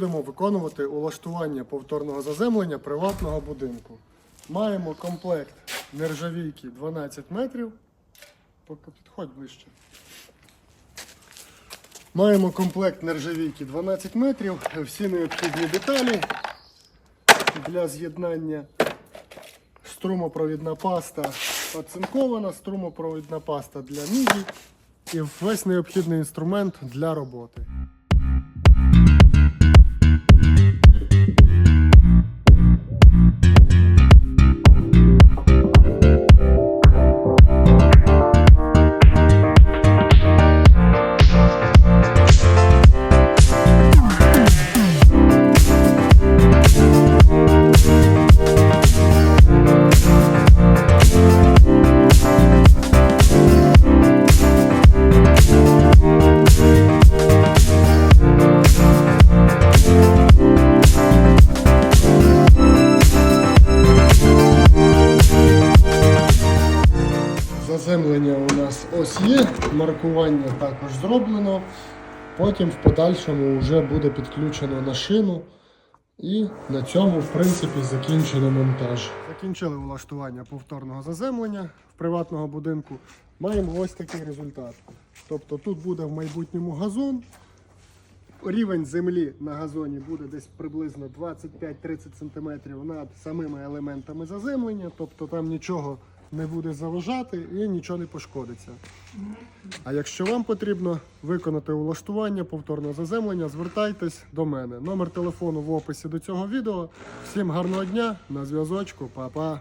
Будемо виконувати улаштування повторного заземлення приватного будинку. Маємо комплект нержавійки 12 метрів. Поки підходь ближче. Маємо комплект нержавійки 12 метрів, всі необхідні деталі для з'єднання. Струмопровідна паста оцинкована, струмопровідна паста для міді і весь необхідний інструмент для роботи. Заземлення у нас ось є, маркування також зроблено. Потім в подальшому вже буде підключено на шину. І на цьому, в принципі, закінчено монтаж. Закінчили влаштування повторного заземлення в приватного будинку. Маємо ось такий результат. Тобто тут буде в майбутньому газон. Рівень землі на газоні буде десь приблизно 25-30 см над самими елементами заземлення, тобто там нічого не буде заважати і нічого не пошкодиться. А якщо вам потрібно виконати улаштування повторного заземлення, звертайтесь до мене. Номер телефону в описі до цього відео. Всім гарного дня, на зв'язочку, па-па!